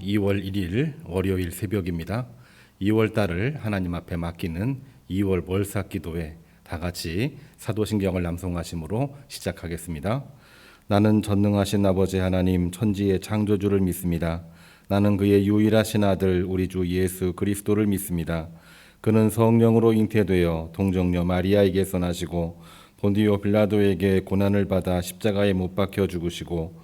2월 1일 월요일 새벽입니다. 2월 달을 하나님 앞에 맡기는 2월 월사 기도회 다 같이 사도신경을 낭송하심으로 시작하겠습니다. 나는 전능하신 아버지 하나님 천지의 창조주를 믿습니다. 나는 그의 유일하신 아들 우리 주 예수 그리스도를 믿습니다. 그는 성령으로 잉태되어 동정녀 마리아에게서 나시고 본디오 빌라도에게 고난을 받아 십자가에 못 박혀 죽으시고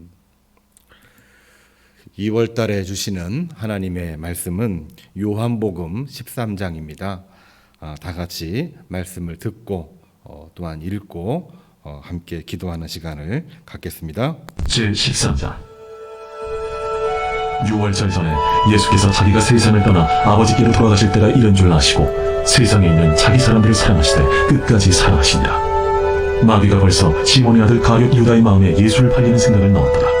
2월 달에 주시는 하나님의 말씀은 요한복음 13장입니다. 아, 다 같이 말씀을 듣고 어, 또한 읽고 어, 함께 기도하는 시간을 갖겠습니다. 제 13장 6월절 전에 예수께서 자기가 세상을 떠나 아버지께로 돌아가실 때가 이른 줄 아시고 세상에 있는 자기 사람들을 사랑하시되 끝까지 사랑하시니라 마귀가 벌써 시몬의 아들 가룟 유다의 마음에 예수를 팔리는 생각을 넣었더라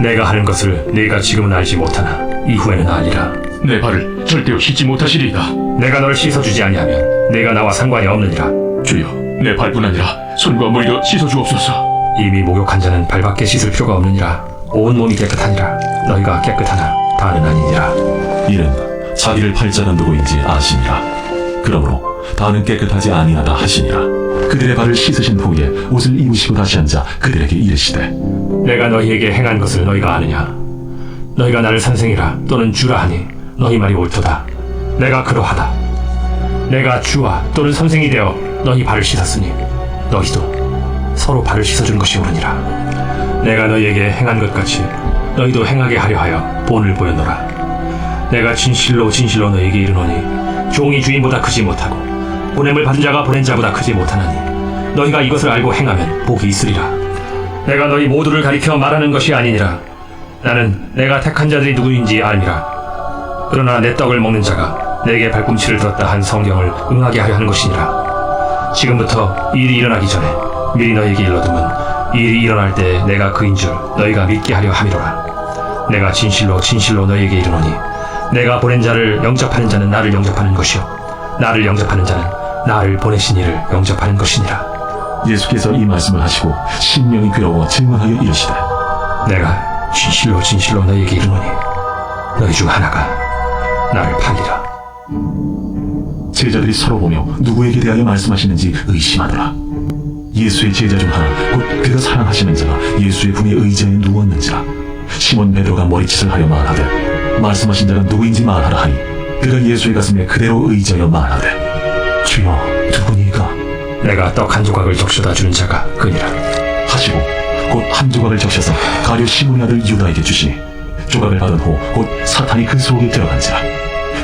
내가 하는 것을 네가 지금은 알지 못하나 이후에는 알리라. 내 발을 절대로 씻지 못하시리이다. 내가 너를 씻어주지 아니하면 내가 나와 상관이 없느니라. 주여, 내 발뿐 아니라 손과 머리도 씻어주옵소서. 이미 목욕한 자는 발밖에 씻을 필요가 없느니라. 온 몸이 깨끗하니라. 너희가 깨끗하나 다는 아니니라. 이는 자기를 팔자가 누구인지 아시니라 그러므로 다는 깨끗하지 아니하다 하시니라 그들의 발을 씻으신 후에 옷을 입으시고 다시 앉아 그들에게 이르시되 내가 너희에게 행한 것을 너희가 아느냐? 너희가 나를 선생이라 또는 주라 하니 너희 말이 옳도다. 내가 그러하다. 내가 주와 또는 선생이 되어 너희 발을 씻었으니 너희도 서로 발을 씻어준 것이 옳으니라. 내가 너희에게 행한 것 같이 너희도 행하게 하려 하여 본을 보였노라. 내가 진실로 진실로 너희에게 이르노니 종이 주인보다 크지 못하고 보냄을 받은 자가 보낸 자보다 크지 못하나니 너희가 이것을 알고 행하면 복이 있으리라. 내가 너희 모두를 가리켜 말하는 것이 아니니라. 나는 내가 택한 자들이 누구인지 알미라. 그러나 내 떡을 먹는 자가 내게 발꿈치를 들었다 한 성경을 응하게 하려 하는 것이니라. 지금부터 일이 일어나기 전에 미리 너희에게 일러두면 일이 일어날 때 내가 그인 줄 너희가 믿게 하려 함이로라. 내가 진실로 진실로 너희에게 이르노니 내가 보낸 자를 영접하는 자는 나를 영접하는 것이요 나를 영접하는 자는 나를 보내신 이를 영접하는 것이니라. 예수께서 이 말씀을 하시고 신명이 괴로워 질문하여 이르시되 내가 진실로 진실로 너희에게 이르노니 너희 중 하나가 나를 팔리라. 제자들이 서로 보며 누구에게 대하여 말씀하시는지 의심하더라. 예수의 제자 중 하나 곧 그가 사랑하시는 자가 예수의 품에 의자에 누웠는지라 시몬 베드로가 머리짓을 하여 말하되 말씀하신 자가 누구인지 말하라 하니 그가 예수의 가슴에 그대로 의자여 말하되 주여 누구니가 내가 떡 한 조각을 적셔다 주는 자가 그니라. 하시고 곧 한 조각을 적셔서 가룟 시몬의 아들 유다에게 주시니 조각을 받은 후 곧 사탄이 그 속에 들어간지라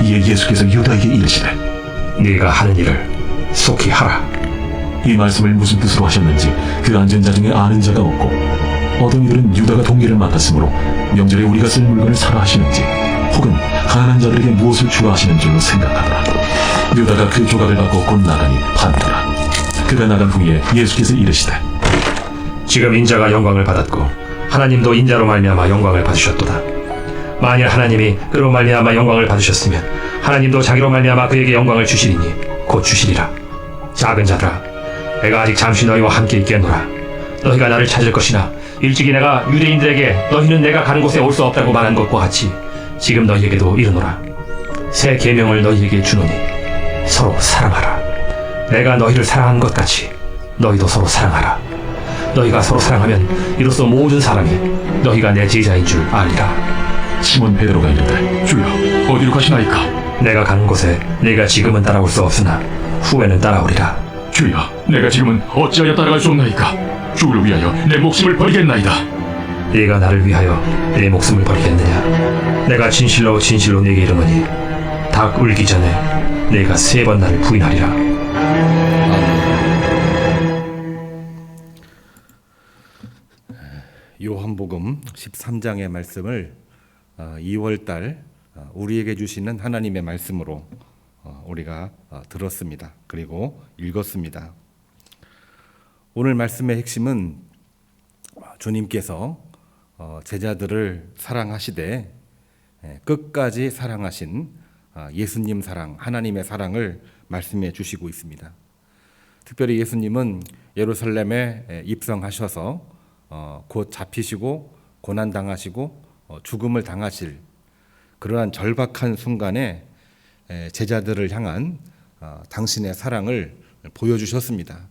이에 예수께서 유다에게 이르시되 네가 하는 일을 속히 하라. 이 말씀을 무슨 뜻으로 하셨는지 그 앉은 자 중에 아는 자가 없고 어떤 이들은 유다가 동기를 맡았으므로 명절에 우리가 쓸 물건을 사라 하시는지 혹은 가난한 자들에게 무엇을 주라 하시는 줄로 생각하더라 유다가 그 조각을 받고 곧 나가니 판더라 그가 나간 후에 예수께서 이르시되 지금 인자가 영광을 받았고 하나님도 인자로 말미암아 영광을 받으셨도다. 만일 하나님이 그로 말미암아 영광을 받으셨으면 하나님도 자기로 말미암아 그에게 영광을 주시리니 곧 주시리라. 작은 자들아, 내가 아직 잠시 너희와 함께 있겠노라. 너희가 나를 찾을 것이나 일찍이 내가 유대인들에게 너희는 내가 가는 곳에 올 수 없다고 말한 것과 같이 지금 너희에게도 이르노라. 새 계명을 너희에게 주노니 서로 사랑하라. 내가 너희를 사랑한 것 같이 너희도 서로 사랑하라. 너희가 서로 사랑하면 이로써 모든 사람이 너희가 내 제자인 줄 알리라. 시몬 베드로가 이르되 주여, 어디로 가시나이까? 내가 가는 곳에 네가 지금은 따라올 수 없으나 후에는 따라오리라. 주여, 내가 지금은 어찌하여 따라갈 수 없나이까? 주를 위하여 내 목숨을 버리겠나이다. 네가 나를 위하여 내 목숨을 버리겠느냐? 내가 진실로 진실로 네게 이르노니 닭 울기 전에 네가 세 번 나를 부인하리라. 요한복음 13장의 말씀을 2월 달 우리에게 주시는 하나님의 말씀으로 어, 우리가 어, 들었습니다. 그리고 읽었습니다. 오늘 말씀의 핵심은 주님께서 어, 제자들을 사랑하시되 예, 끝까지 사랑하신 아, 예수님 사랑, 하나님의 사랑을 말씀해 주시고 있습니다. 특별히 예수님은 예루살렘에 예, 입성하셔서 어, 곧 잡히시고 고난 당하시고 어, 죽음을 당하실 그러한 절박한 순간에 에, 제자들을 향한 어, 당신의 사랑을 보여주셨습니다.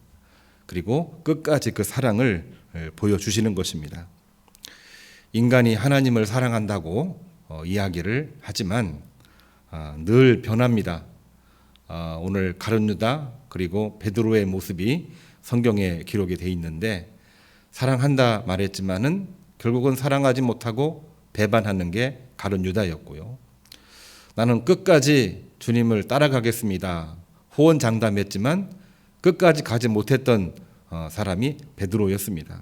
그리고 끝까지 그 사랑을 에, 보여주시는 것입니다. 인간이 하나님을 사랑한다고 어, 이야기를 하지만 아, 늘 변합니다. 아, 오늘 가룟유다 그리고 베드로의 모습이 성경에 기록이 돼 있는데 사랑한다 말했지만은 결국은 사랑하지 못하고 배반하는 게 가룟유다였고요. 나는 끝까지 주님을 따라가겠습니다. 호언장담했지만 끝까지 가지 못했던 어, 사람이 베드로였습니다.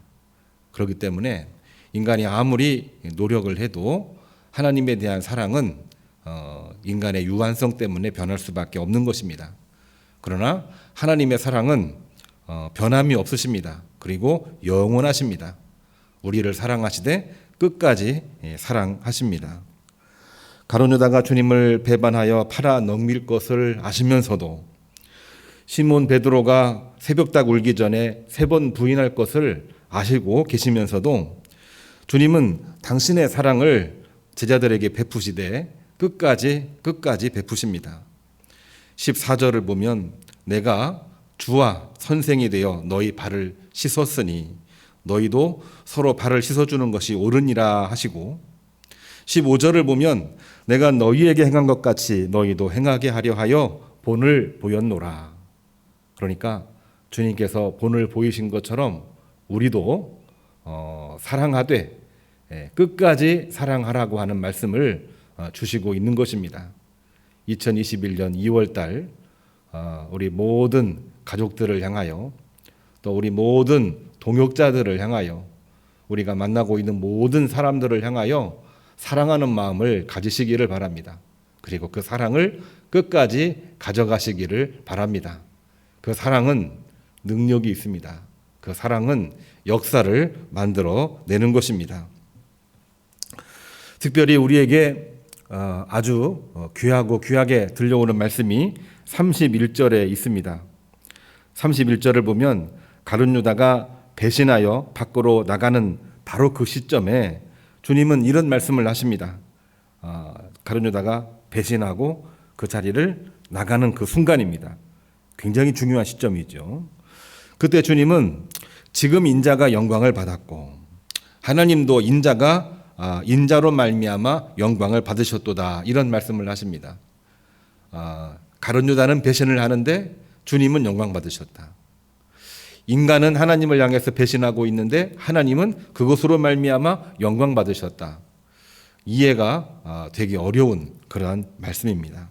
그렇기 때문에 인간이 아무리 노력을 해도 하나님에 대한 사랑은 어, 인간의 유한성 때문에 변할 수밖에 없는 것입니다. 그러나 하나님의 사랑은 어, 변함이 없으십니다. 그리고 영원하십니다. 우리를 사랑하시되 끝까지 예, 사랑하십니다. 가론유다가 주님을 배반하여 팔아 넘길 것을 아시면서도 시몬 베드로가 새벽닭 울기 전에 세 번 부인할 것을 아시고 계시면서도 주님은 당신의 사랑을 제자들에게 베푸시되 끝까지 끝까지 베푸십니다. 14절을 보면 내가 주와 선생이 되어 너희 발을 씻었으니 너희도 서로 발을 씻어주는 것이 옳으니라 하시고 15절을 보면 내가 너희에게 행한 것 같이 너희도 행하게 하려 하여 본을 보였노라. 그러니까 주님께서 본을 보이신 것처럼 우리도 어, 사랑하되 예, 끝까지 사랑하라고 하는 말씀을 어, 주시고 있는 것입니다. 2021년 2월달 어, 우리 모든 가족들을 향하여 또 우리 모든 동역자들을 향하여 우리가 만나고 있는 모든 사람들을 향하여 사랑하는 마음을 가지시기를 바랍니다. 그리고 그 사랑을 끝까지 가져가시기를 바랍니다. 그 사랑은 능력이 있습니다. 그 사랑은 역사를 만들어 내는 것입니다. 특별히 우리에게 어, 아주 어, 귀하고 귀하게 들려오는 말씀이 31절에 있습니다. 31절을 보면 가룟 유다가 배신하여 밖으로 나가는 바로 그 시점에 주님은 이런 말씀을 하십니다. 어, 가룟 유다가 배신하고 그 자리를 나가는 그 순간입니다. 굉장히 중요한 시점이죠. 그때 주님은 지금 인자가 영광을 받았고 하나님도 인자가 아, 인자로 말미암아 영광을 받으셨도다 이런 말씀을 하십니다. 아, 가룟유다는 배신을 하는데 주님은 영광 받으셨다. 인간은 하나님을 향해서 배신하고 있는데 하나님은 그것으로 말미암아 영광 받으셨다. 이해가 아, 되게 어려운 그러한 말씀입니다.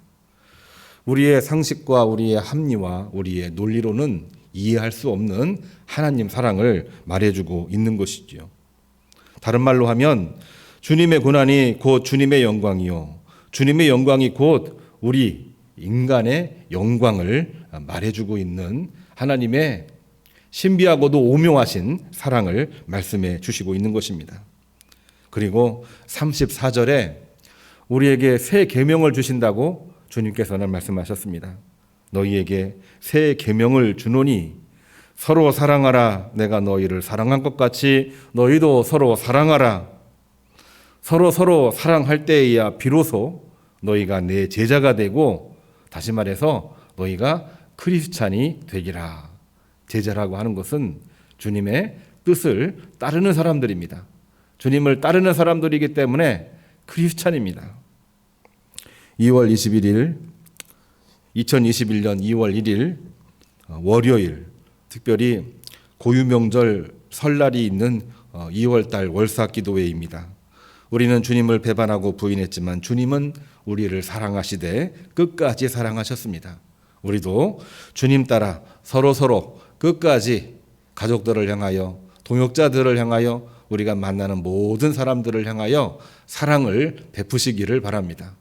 우리의 상식과 우리의 합리와 우리의 논리로는 이해할 수 없는 하나님 사랑을 말해주고 있는 것이지요. 다른 말로 하면 주님의 고난이 곧 주님의 영광이요. 주님의 영광이 곧 우리 인간의 영광을 말해주고 있는 하나님의 신비하고도 오묘하신 사랑을 말씀해 주시고 있는 것입니다. 그리고 34절에 우리에게 새 계명을 주신다고 주님께서는 말씀하셨습니다. 너희에게 새 계명을 주노니 서로 사랑하라 내가 너희를 사랑한 것 같이 너희도 서로 사랑하라 서로 서로 사랑할 때에야 비로소 너희가 내 제자가 되고 다시 말해서 너희가 크리스찬이 되기라 제자라고 하는 것은 주님의 뜻을 따르는 사람들입니다. 주님을 따르는 사람들이기 때문에 크리스찬입니다. 2월 21일 2021년 2월 1일 어, 월요일 특별히 고유 명절 설날이 있는 2월 달 월사 기도회입니다. 우리는 주님을 배반하고 부인했지만 주님은 우리를 사랑하시되 끝까지 사랑하셨습니다. 우리도 주님 따라 서로 서로 끝까지 가족들을 향하여 동역자들을 향하여 우리가 만나는 모든 사람들을 향하여 사랑을 베푸시기를 바랍니다.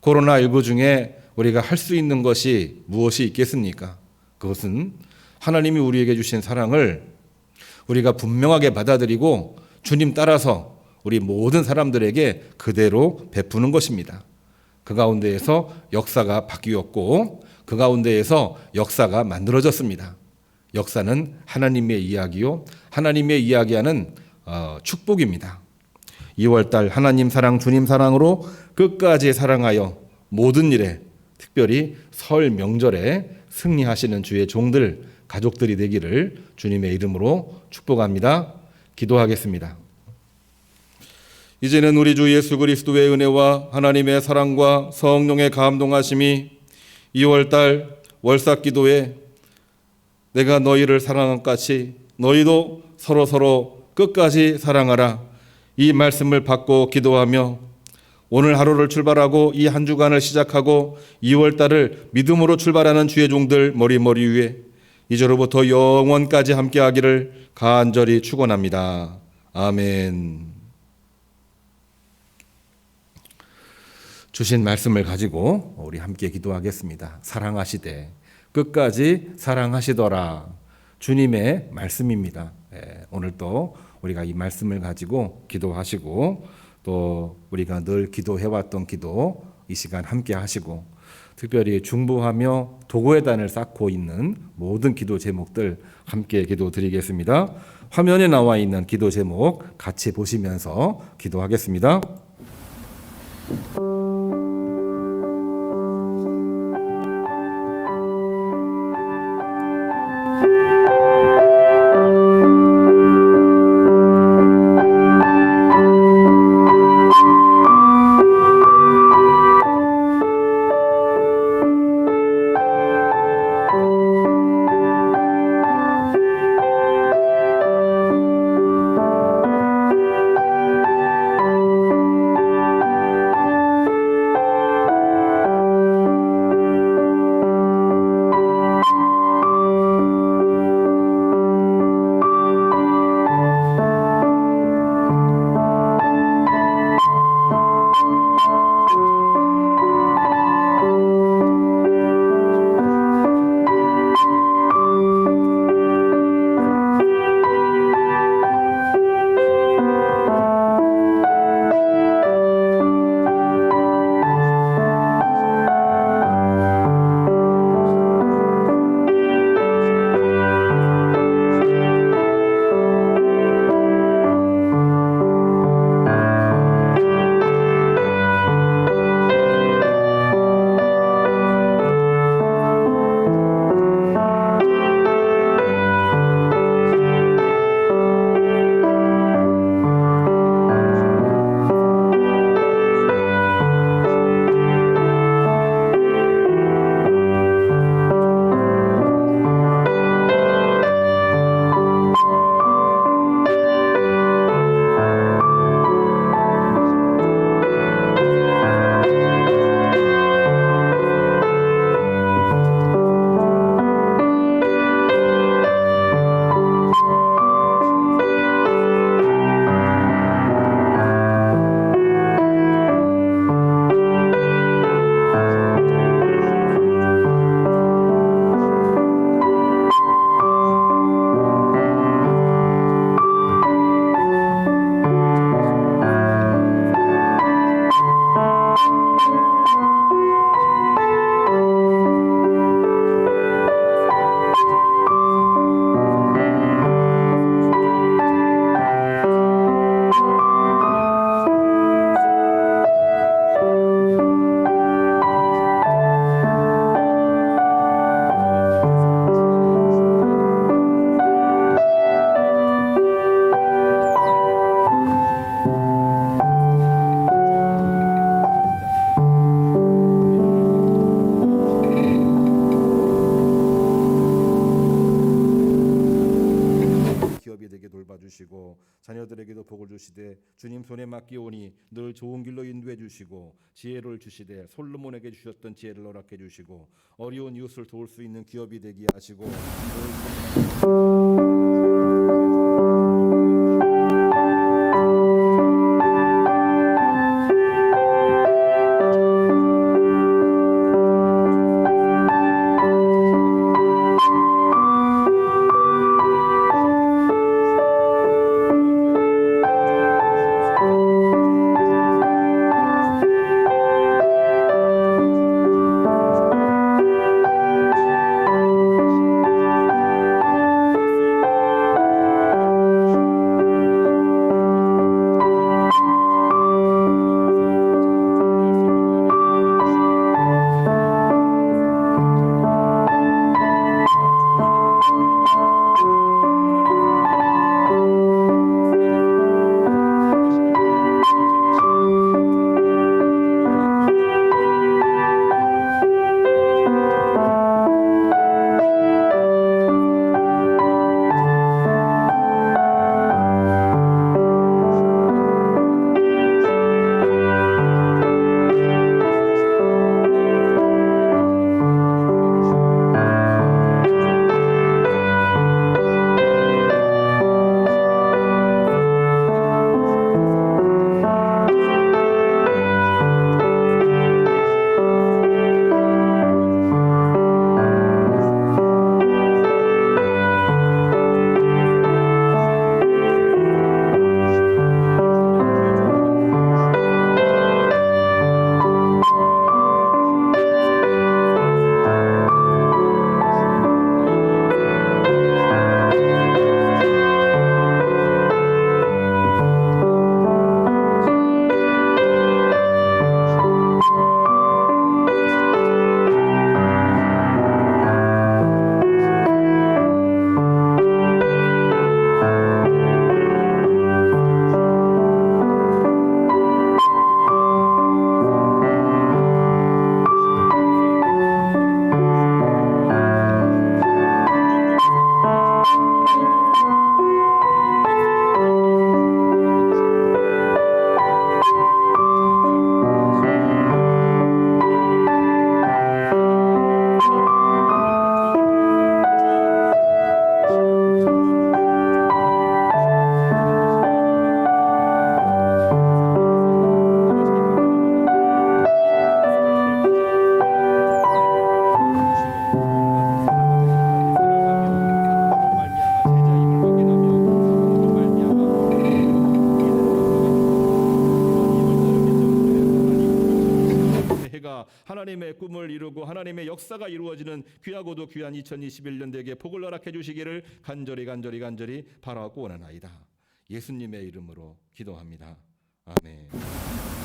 코로나19 중에 우리가 할 수 있는 것이 무엇이 있겠습니까? 그것은 하나님이 우리에게 주신 사랑을 우리가 분명하게 받아들이고 주님 따라서 우리 모든 사람들에게 그대로 베푸는 것입니다. 그 가운데에서 역사가 바뀌었고 그 가운데에서 역사가 만들어졌습니다. 역사는 하나님의 이야기요. 하나님의 이야기하는 어, 축복입니다. 2월달 하나님 사랑 주님 사랑으로 끝까지 사랑하여 모든 일에 특별히 설 명절에 승리하시는 주의 종들 가족들이 되기를 주님의 이름으로 축복합니다. 기도하겠습니다. 이제는 우리 주 예수 그리스도의 은혜와 하나님의 사랑과 성령의 감동하심이 2월달 월삭 기도에 내가 너희를 사랑한 같이 너희도 서로 서로 끝까지 사랑하라. 이 말씀을 받고 기도하며 오늘 하루를 출발하고 이 한 주간을 시작하고 2월 달을 믿음으로 출발하는 주의 종들 머리머리 위에 이제로부터 영원까지 함께 하기를 간절히 축원합니다. 아멘. 주신 말씀을 가지고 우리 함께 기도하겠습니다. 사랑하시되 끝까지 사랑하시더라. 주님의 말씀입니다. 예, 오늘 또 우리가 이 말씀을 가지고 기도하시고 또 우리가 늘 기도해왔던 기도 이 시간 함께 하시고 특별히 중보하며 도구의 단을 쌓고 있는 모든 기도 제목들 함께 기도 드리겠습니다. 화면에 나와 있는 기도 제목 같이 보시면서 기도하겠습니다. 좋은 길로 인도해 주시고 지혜를 주시되 솔로몬에게 주셨던 지혜를 허락해 주시고 어려운 이웃을 도울 수 있는 기업이 되게 하시고 역사가 이루어지는 귀하고도 귀한 2021년 되게 복을 허락해 주시기를 간절히 간절히 간절히 바라고 원하나이다. 예수님의 이름으로 기도합니다. 아멘.